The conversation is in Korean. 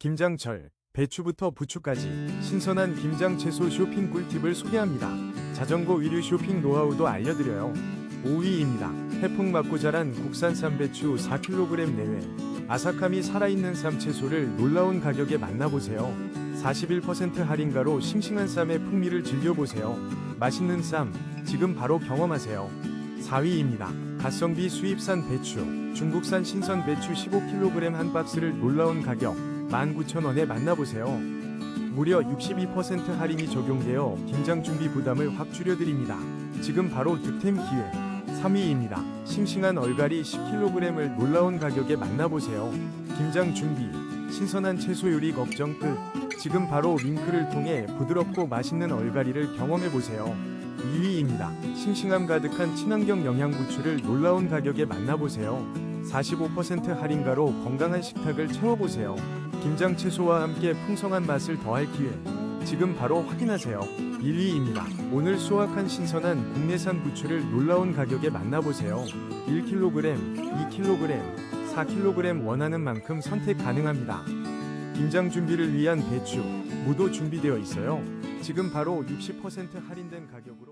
김장철, 배추부터 부추까지 신선한 김장 채소 쇼핑 꿀팁을 소개합니다. 자전거 위류 쇼핑 노하우도 알려드려요. 5위입니다. 해풍 맞고 자란 국산 쌈배추 4kg 내외. 아삭함이 살아있는 쌈 채소를 놀라운 가격에 만나보세요. 41% 할인가로 싱싱한 쌈의 풍미를 즐겨보세요. 맛있는 쌈, 지금 바로 경험하세요. 4위입니다. 가성비 수입산 배추, 중국산 신선 배추 15kg 한 박스를 놀라운 가격 19,000원에 만나보세요. 무려 62% 할인이 적용되어 김장 준비 부담을 확 줄여드립니다. 지금 바로 득템 기회. 3위입니다. 싱싱한 얼갈이 10kg을 놀라운 가격에 만나보세요. 김장 준비, 신선한 채소 요리 걱정 끝. 지금 바로 링크를 통해 부드럽고 맛있는 얼갈이를 경험해보세요. 2위입니다. 싱싱함 가득한 친환경 영양부추를 놀라운 가격에 만나보세요. 45% 할인가로 건강한 식탁을 채워보세요. 김장 채소와 함께 풍성한 맛을 더할 기회. 지금 바로 확인하세요. 1위입니다. 오늘 수확한 신선한 국내산 부추를 놀라운 가격에 만나보세요. 1kg, 2kg, 4kg 원하는 만큼 선택 가능합니다. 김장 준비를 위한 배추, 무도 준비되어 있어요. 지금 바로 60% 할인된 가격으로